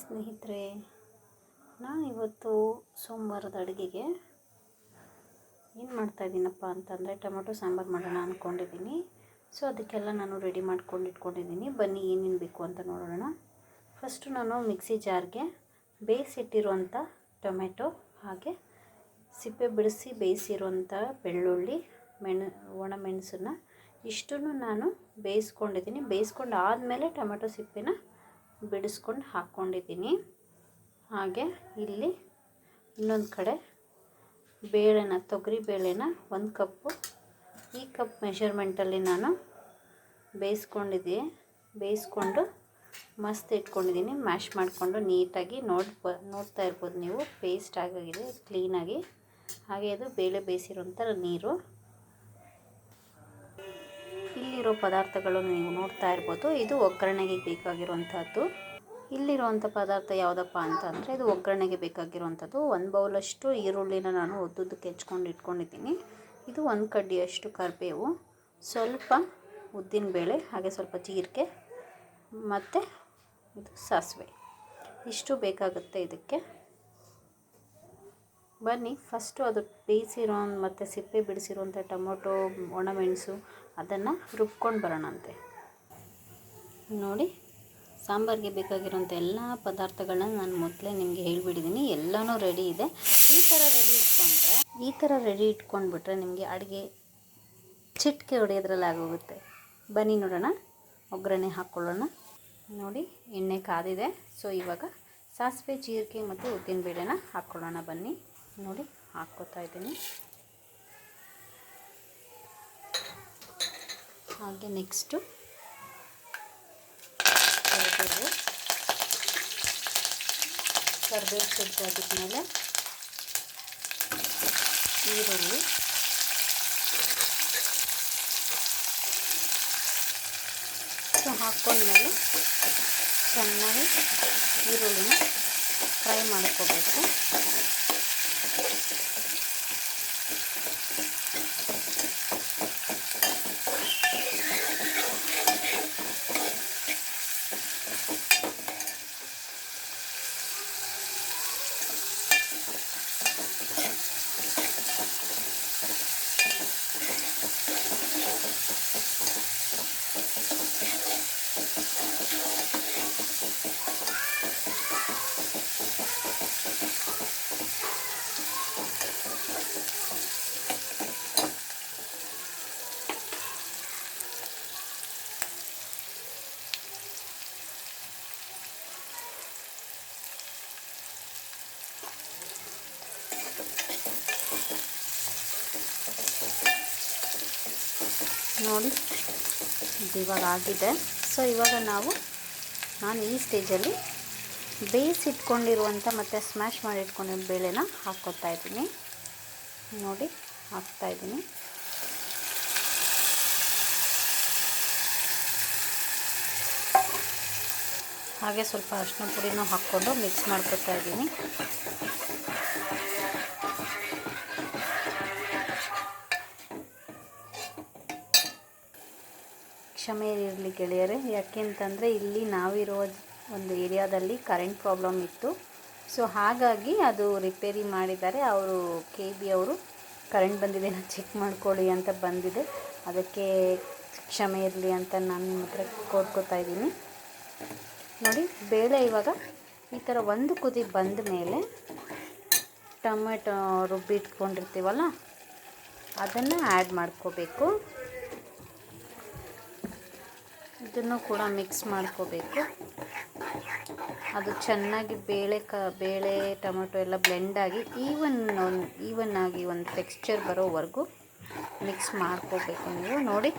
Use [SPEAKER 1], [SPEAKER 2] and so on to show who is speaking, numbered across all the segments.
[SPEAKER 1] ಸ್ನೇಹಿತರೆ, ನಾನು ಇವತ್ತು ಸೋಮವಾರದ ಅಡುಗೆಗೆ ಏನು ಮಾಡ್ತಾಯಿದ್ದೀನಪ್ಪ ಅಂತಂದರೆ ಟೊಮೆಟೊ ಸಾಂಬಾರು ಮಾಡೋಣ ಅಂದ್ಕೊಂಡಿದ್ದೀನಿ ಸೊ ಅದಕ್ಕೆಲ್ಲ ನಾನು ರೆಡಿ ಮಾಡ್ಕೊಂಡು ಇಟ್ಕೊಂಡಿದ್ದೀನಿ. ಬನ್ನಿ ಏನೇನು ಬೇಕು ಅಂತ ನೋಡೋಣ. ಫಸ್ಟು ನಾನು ಮಿಕ್ಸಿ ಜಾರ್ಗೆ ಬೇಯಿಸಿಟ್ಟಿರುವಂಥ ಟೊಮೆಟೊ ಹಾಗೆ ಸಿಪ್ಪೆ ಬಿಡಿಸಿ ಬೇಯಿಸಿರುವಂಥ ಬೆಳ್ಳುಳ್ಳಿ, ಮೆಣ ಒಣಮೆಣಸನ್ನ ಇಷ್ಟನ್ನು ನಾನು ಬೇಯಿಸ್ಕೊಂಡಿದ್ದೀನಿ. ಬೇಯಿಸ್ಕೊಂಡು ಆದಮೇಲೆ ಟೊಮೆಟೊ ಸಿಪ್ಪೆನ ಬಿಡಿಸ್ಕೊಂಡು ಹಾಕ್ಕೊಂಡಿದ್ದೀನಿ. ಹಾಗೆ ಇಲ್ಲಿ ಇನ್ನೊಂದು ಕಡೆ ಬೇಳೆನ, ತೊಗರಿ ಬೇಳೆನ ಒಂದು ಕಪ್ಪು. ಈ ಕಪ್ ಮೆಷರ್ಮೆಂಟಲ್ಲಿ ನಾನು ಬೇಯಿಸ್ಕೊಂಡಿದ್ದೀನಿ ಬೇಯಿಸ್ಕೊಂಡು ಮಸ್ತ್ ಇಟ್ಕೊಂಡಿದ್ದೀನಿ. ಮ್ಯಾಶ್ ಮಾಡಿಕೊಂಡು ನೀಟಾಗಿ ನೋಡಿ, ನೋಡ್ತಾ ಇರ್ಬೋದು ನೀವು. ಪೇಸ್ಟ್ ಆಗೋಗಿದೆ ಕ್ಲೀನಾಗಿ ಹಾಗೆ ಅದು ಬೇಳೆ ಬೇಯಿಸಿರೋಂಥ ನೀರು. ಪದಾರ್ಥಗಳನ್ನು ನೀವು ನೋಡ್ತಾ ಇರ್ಬೋದು. ಇದು ಒಗ್ಗರಣೆಗೆ ಬೇಕಾಗಿರುವಂಥದ್ದು ಇಲ್ಲಿರುವಂಥ ಪದಾರ್ಥ ಯಾವುದಪ್ಪ ಅಂತಂದರೆ ಇದು ಒಗ್ಗರಣೆಗೆ ಬೇಕಾಗಿರುವಂಥದ್ದು ಒಂದು ಬೌಲಷ್ಟು ಈರುಳ್ಳಿನ ನಾನು ಉದ್ದುದ್ದಕ್ಕೆ ಹೆಚ್ಕೊಂಡು ಇಟ್ಕೊಂಡಿದ್ದೀನಿ. ಇದು ಒಂದು ಕಡ್ಡಿಯಷ್ಟು ಕರಿಬೇವು. ಸ್ವಲ್ಪ ಉದ್ದಿನಬೇಳೆ ಹಾಗೆ ಸ್ವಲ್ಪ ಜೀರಿಗೆ, ಮತ್ತು ಇದು ಸಾಸಿವೆ. ಇಷ್ಟು ಬೇಕಾಗುತ್ತೆ ಇದಕ್ಕೆ. ಬನ್ನಿ ಫಸ್ಟು ಅದು ಬೇಯಿಸಿರೋ ಮತ್ತು ಸಿಪ್ಪೆ ಬಿಡಿಸಿರುವಂಥ ಟೊಮೊಟೊ ಒಣಮೆಣಸು ಅದನ್ನು ರುಬ್ಕೊಂಡು ಬರೋಣಂತೆ. ನೋಡಿ, ಸಾಂಬಾರಿಗೆ ಬೇಕಾಗಿರುವಂಥ ಎಲ್ಲ ಪದಾರ್ಥಗಳನ್ನ ನಾನು ಮೊದಲೇ ನಿಮಗೆ ಹೇಳಿಬಿಟ್ಟಿದ್ದೀನಿ ಎಲ್ಲನೂ ರೆಡಿ ಇದೆ. ಈ ಥರ ರೆಡಿ ಇಟ್ಕೊಂಡ್ರೆ, ಈ ಥರ ರೆಡಿ ಇಟ್ಕೊಂಡ್ಬಿಟ್ರೆ ನಿಮಗೆ ಅಡುಗೆ ಚಿಟ್ಕೆ ಹೊಡೆಯೋದ್ರಲ್ಲಿ ಆಗೋಗುತ್ತೆ. ಬನ್ನಿ ನೋಡೋಣ. ಒಗ್ಗರಣೆ ಹಾಕ್ಕೊಳ್ಳೋಣ. ನೋಡಿ, ಎಣ್ಣೆ ಕಾದಿದೆ. ಸೊ ಇವಾಗ ಸಾಸಿವೆ, ಜೀರಿಗೆ ಮತ್ತು ಉದ್ದಿನ ಬೇಳೆನ ಹಾಕ್ಕೊಳ್ಳೋಣ ಬನ್ನಿ. ನೋಡಿ, ಹಾಕ್ಕೋತಾ ಇದ್ದೀನಿ. ಹಾಗೆ ನೆಕ್ಸ್ಟು ಕರಿಬೇವು ಕರಿಬೇವು ಸಿಡ್ದಾಗಿದ್ಮೇಲೆ ಈರುಳ್ಳಿ. ಸೊ ಹಾಕ್ಕೊಂಡ್ಮೇಲೆ ಚೆನ್ನಾಗಿ ಈರುಳ್ಳಿನ ಫ್ರೈ ಮಾಡ್ಕೋಬೇಕು. ನೋಡಿ, ಇದು ಇವಾಗ ಆಗಿದೆ. ಸೊ ಇವಾಗ ನಾವು, ನಾನು ಈ ಸ್ಟೇಜಲ್ಲಿ ಬೇಯಿಸಿಟ್ಕೊಂಡಿರುವಂಥ ಮತ್ತು ಸ್ಮ್ಯಾಶ್ ಮಾಡಿ ಇಟ್ಕೊಂಡಿರೋ ಬೇಳೆನ ಹಾಕ್ಕೊತಾ ಇದ್ದೀನಿ. ನೋಡಿ ಹಾಕ್ತಾಯಿದ್ದೀನಿ ಹಾಗೆ ಸ್ವಲ್ಪ ಅರಿಶಿನ ಪುಡಿನೂ ಹಾಕ್ಕೊಂಡು ಮಿಕ್ಸ್ ಮಾಡ್ಕೊತಾ ಇದ್ದೀನಿ. ಕ್ಷಮೆ ಇರಲಿ ಗೆಳೆಯರೆ. ಯಾಕೆಂತಂದರೆ ಇಲ್ಲಿ ನಾವಿರೋ ಒಂದು ಏರಿಯಾದಲ್ಲಿ ಕರೆಂಟ್ ಪ್ರಾಬ್ಲಮ್ ಇತ್ತು. ಸೊ ಹಾಗಾಗಿ ಅದು ರಿಪೇರಿ ಮಾಡಿದ್ದಾರೆ. ಅವರು ಕೆ ಬಿ ಅವರು ಕರೆಂಟ್ ಬಂದಿದೆ ಚೆಕ್ ಮಾಡ್ಕೊಳ್ಳಿ ಅಂತ ಬಂದಿದೆ. ಅದಕ್ಕೆ ಕ್ಷಮೆ ಇರಲಿ ಅಂತ ನಾನು ನಿಮ್ಮ ಹತ್ರ ಕೋರ್ಕೋತಾ ಇದ್ದೀನಿ. ನೋಡಿ, ಬೇಳೆ ಇವಾಗ ಈ ಥರ ಒಂದು ಕುದಿ ಬಂದ ಮೇಲೆ ಟೊಮೆಟೊ ರುಬ್ಬಿ ಇಟ್ಕೊಂಡಿರ್ತೀವಲ್ಲ, ಅದನ್ನು ಆ್ಯಡ್ ಮಾಡ್ಕೋಬೇಕು. ಇದನ್ನು ಕೂಡ ಮಿಕ್ಸ್ ಮಾಡ್ಕೋಬೇಕು. ಅದು ಚೆನ್ನಾಗಿ ಬೇಳೆ ಕ, ಬೇಳೆ, ಟೊಮೆಟೊ ಎಲ್ಲ ಬ್ಲೆಂಡಾಗಿ ಈವನ್ ಒಂದು ಈವನ್ ಆಗಿ ಒಂದು ಟೆಕ್ಸ್ಚರ್ ಬರೋವರೆಗೂ ಮಿಕ್ಸ್ ಮಾಡ್ಕೋಬೇಕು ನೀವು. ನೋಡಿ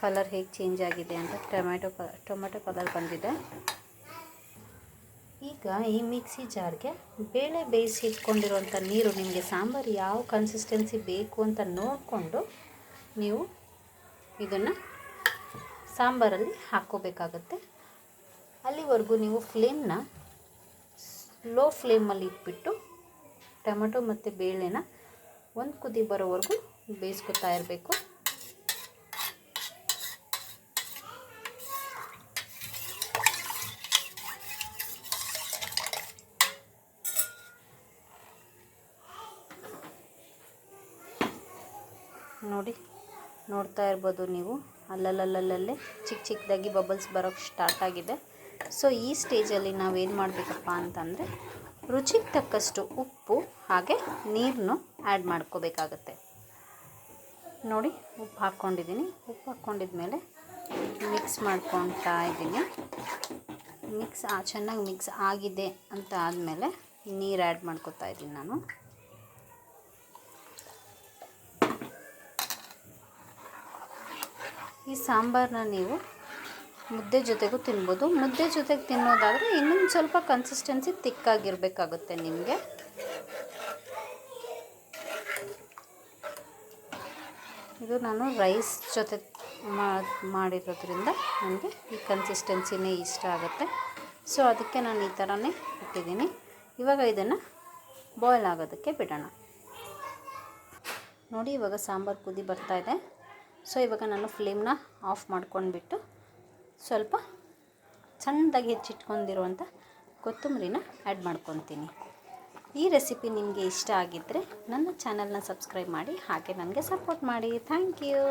[SPEAKER 1] ಕಲರ್ ಹೇಗೆ ಚೇಂಜ್ ಆಗಿದೆ ಅಂತ ಟೊಮೆಟೊ ಕ ಟೊಮೆಟೊ ಕಲರ್ ಬಂದಿದೆ. ಈಗ ಈ ಮಿಕ್ಸಿ ಜಾರ್ಗೆ ಬೇಳೆ ಬೇಯಿಸಿ ಇಟ್ಕೊಂಡಿರುವಂಥ ನೀರು ನಿಮಗೆ ಸಾಂಬಾರು ಯಾವ ಕನ್ಸಿಸ್ಟೆನ್ಸಿ ಬೇಕು ಅಂತ ನೋಡಿಕೊಂಡು ನೀವು ಇದನ್ನು ಸಾಂಬಾರಲ್ಲಿ ಹಾಕ್ಕೋಬೇಕಾಗತ್ತೆ. ಅಲ್ಲಿವರೆಗೂ ನೀವು ಫ್ಲೇಮ್ನ ಲೋ ಫ್ಲೇಮಲ್ಲಿ ಇಟ್ಬಿಟ್ಟು ಟೊಮೆಟೊ ಮತ್ತು ಬೇಳೆನ ಒಂದು ಕುದಿ ಬರೋವರೆಗೂ ಬೇಯಿಸ್ಕೊತಾ ಇರಬೇಕು. ನೋಡಿ. ನೋಡ್ತಾ ಇರ್ಬೋದು ನೀವು. ಅಲ್ಲಲ್ಲಲ್ಲಲ್ಲೇ ಚಿಕ್ಕ ಚಿಕ್ಕದಾಗಿ ಬಬಲ್ಸ್ ಬರೋಕ್ಕೆ ಸ್ಟಾರ್ಟ್ ಆಗಿದೆ. ಸೊ ಈ ಸ್ಟೇಜಲ್ಲಿ ನಾವೇನು ಮಾಡಬೇಕಪ್ಪ ಅಂತಂದರೆ ರುಚಿಗೆ ತಕ್ಕಷ್ಟು ಉಪ್ಪು ಹಾಗೆ ನೀರನ್ನು ಆ್ಯಡ್ ಮಾಡ್ಕೋಬೇಕಾಗತ್ತೆ. ನೋಡಿ, ಉಪ್ಪು ಹಾಕ್ಕೊಂಡಿದ್ದೀನಿ ಉಪ್ಪು ಹಾಕ್ಕೊಂಡಿದ್ಮೇಲೆ ಮಿಕ್ಸ್ ಮಾಡ್ಕೊತಾ ಇದ್ದೀನಿ ಮಿಕ್ಸ್ ಚೆನ್ನಾಗಿ ಮಿಕ್ಸ್ ಆಗಿದೆ ಅಂತ ಆದಮೇಲೆ ನೀರು ಆ್ಯಡ್ ಮಾಡ್ಕೋತಾ ಇದ್ದೀನಿ ನಾನು. ಈ ಸಾಂಬಾರನ್ನ ನೀವು ಮುದ್ದೆ ಜೊತೆಗೂ ತಿನ್ಬೋದು. ಮುದ್ದೆ ಜೊತೆಗೆ ತಿನ್ನೋದಾದರೆ ಇನ್ನೊಂದು ಸ್ವಲ್ಪ ಕನ್ಸಿಸ್ಟೆನ್ಸಿ ತಿಕ್ಕಾಗಿರಬೇಕಾಗುತ್ತೆ ನಿಮಗೆ. ಇದು ನಾನು ರೈಸ್ ಜೊತೆ ಮಾಡಿರೋದ್ರಿಂದ ನನಗೆ ಈ ಕನ್ಸಿಸ್ಟೆನ್ಸಿನೇ ಇಷ್ಟ ಆಗುತ್ತೆ. ಸೊ ಅದಕ್ಕೆ ನಾನು ಈ ಥರನೇ ಇಟ್ಟಿದ್ದೀನಿ. ಇವಾಗ ಇದನ್ನು ಬಾಯ್ಲ್ ಆಗೋದಕ್ಕೆ ಬಿಡೋಣ. ನೋಡಿ ಇವಾಗ ಸಾಂಬಾರು ಕುದಿ ಬರ್ತಾ ಇದೆ. ಸೊ, ಇವಾಗ ನಾನು ಫ್ಲೇಮ್ನ ಆಫ್ ಮಾಡ್ಕೊಂಡ್ಬಿಟ್ಟು ಸ್ವಲ್ಪ ಚೆಂದಾಗಿ ಹೆಚ್ಚಿಟ್ಕೊಂಡಿರುವಂಥ ಕೊತ್ತಂಬರಿನ ಆ್ಯಡ್ ಮಾಡ್ಕೊತೀನಿ. ಈ ರೆಸಿಪಿ ನಿಮಗೆ ಇಷ್ಟ ಆಗಿದ್ದರೆ ನನ್ನ ಚಾನಲ್ನ ಸಬ್ಸ್ಕ್ರೈಬ್ ಮಾಡಿ, ಹಾಗೆ ನನಗೆ ಸಪೋರ್ಟ್ ಮಾಡಿ. Thank you